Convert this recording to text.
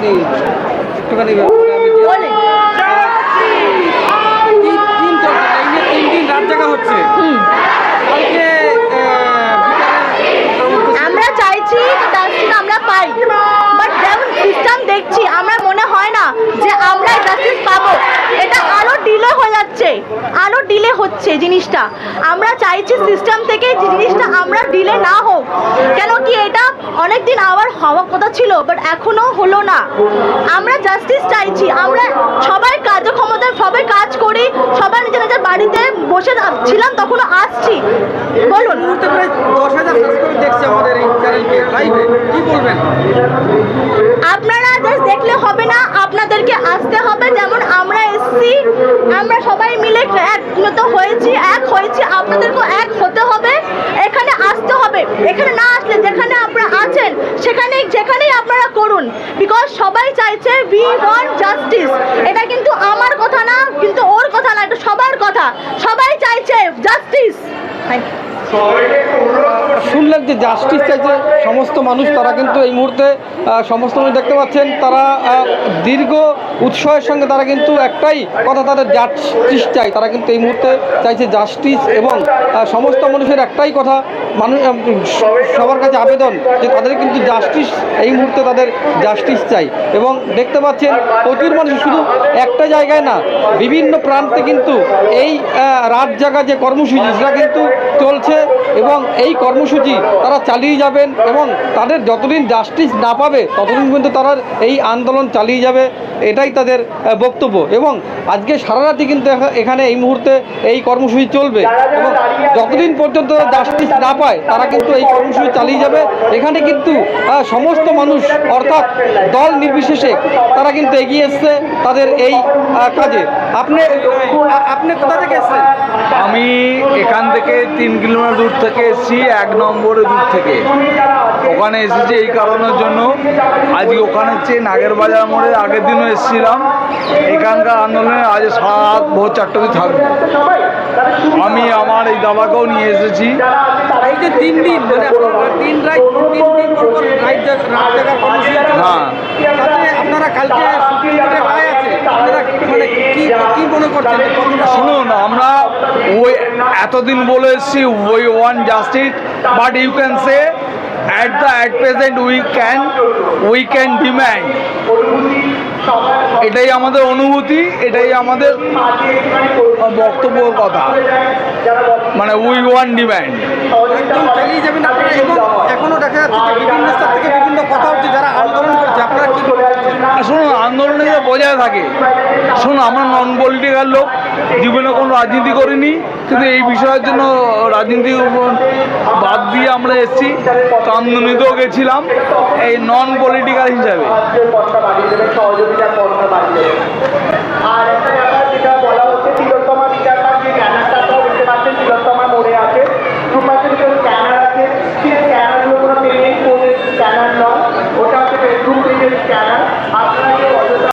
একটুখানি একটুখানি হয়ে যাচ্ছে আরও ডিলে হচ্ছে জিনিসটা। আমরা চাইছি সিস্টেম থেকে জিনিসটা আমরা ডিলে না হোক। কেন কি এটা অনেক দিন আবার হওয়ার কথা ছিল বাট এখনও হলো না। আমরা জাস্টিস চাইছি আমরা সবাই কার্যক্ষমতায় সবাই কাজ করি সবাই নিজের নিজের বাড়িতে বসে ছিলাম তখনও আসছি। বলুন। দেখছে আমাদের এই চ্যানেলকে লাইভে কি বলবেন? আপনারা জাস্ট দেখলে হবে না আপনাদেরকে আসতে হবে। যেমন আমরা এসছি, আমরা সবাই মিলে একমত হয়েছি, এক হয়েছি, আপনাদেরকেও এক হতে হবে। এখানে আসতে হবে। এখানে না আসলে যেখানে আপনারা আছেন, সেখানে, যেখানেই আপনারা করুন। বিকজ সবাই চাইছে উই ওয়ান্ট জাস্টিস এটা কিন্তু আমার কথা না, কিন্তু ওর কথা না, এটা সবার কথা। সবাই চাইছে জাস্টিস থ্যাংক ইউ যে জাস্টিস চাইছে, সমস্ত মানুষ তারা কিন্তু এই মুহূর্তে সমস্ত মানুষ দেখতে পাচ্ছেন, তারা দীর্ঘ উৎসাহের সঙ্গে তারা কিন্তু একটাই কথা, তাদের জাস্টিস চাই। তারা কিন্তু এই মুহূর্তে চাইছে জাস্টিস এবং সমস্ত মানুষের একটাই কথা, মানুষ সবার কাছে আবেদন যে তাদের কিন্তু জাস্টিস এই মুহূর্তে তাদের জাস্টিস চাই। এবং দেখতে পাচ্ছেন, প্রচুর মানুষ শুধু একটা জায়গায় না, বিভিন্ন প্রান্তে কিন্তু এই রাত জাগা যে কর্মসূচি, সেটা কিন্তু চলছে এবং এই কর্মসূচি তারা চালিয়ে যাবেন এবং তাদের যতদিন জাস্টিস না পাবে, ততদিন পর্যন্ত তারা এই আন্দোলন চালিয়ে যাবে, এটাই তাদের বক্তব্য। এবং আজকে সারা রাতি কিন্তু এখানে এই মুহূর্তে এই কর্মসূচি চলবে এবং যতদিন পর্যন্ত জাস্টিস না পায়, তারা কিন্তু এই কর্মসূচি চালিয়ে যাবে। এখানে কিন্তু সমস্ত মানুষ, অর্থাৎ দল নির্বিশেষে তারা কিন্তু এগিয়ে এসছে তাদের এই কাজে। আপনি আপনি কোথা থেকে এসছেন? আমি এখান থেকে তিন কিলোমিটার দূর থেকে এসেছি এক নম্বরে দূর থেকে। ওখানে এসেছি এই কারণের জন্য। আজকে ওখানে চেয়ে নাগের বাজার মোড়ে আগের দিনও এসেছিলাম। এখানকার আন্দোলনে আজ সাত ভোর চারটে অবধি থাকব। আমি আমার এই দাদাকেও নিয়ে এসেছি। এই যে তিন দিন মানে তিন রাত তিন দিন রাত হ্যাঁ। আপনারা কালকে আছে আপনারা মানে কি কি মনে করছেন যে কতটা শুনুন আমরা ওই এতদিন বলে এসেছি we want justice but you can say at the at present we can we can demand এটাই আমাদের অনুভূতি, এটাই আমাদের বক্তব্যর কথা। মানে উই ওয়ান ডিম্যান্ড এখনও দেখা যাচ্ছে বিভিন্ন স্তর থেকে বিভিন্ন কথা হচ্ছে যারা আন্দোলন করছে, আপনারা কি শুনুন, আন্দোলনে যে বজায় থাকে, শুনুন, আমার নন পলিটিক্যাল লোক, জীবনে কোনো রাজনীতি করিনি, কিন্তু এই বিষয়ের জন্য রাজনীতি বাদ দিয়ে আমরা এসেছি কামদুনিতেও গেছিলাম, এই নন পলিটিক্যাল হিসাবে।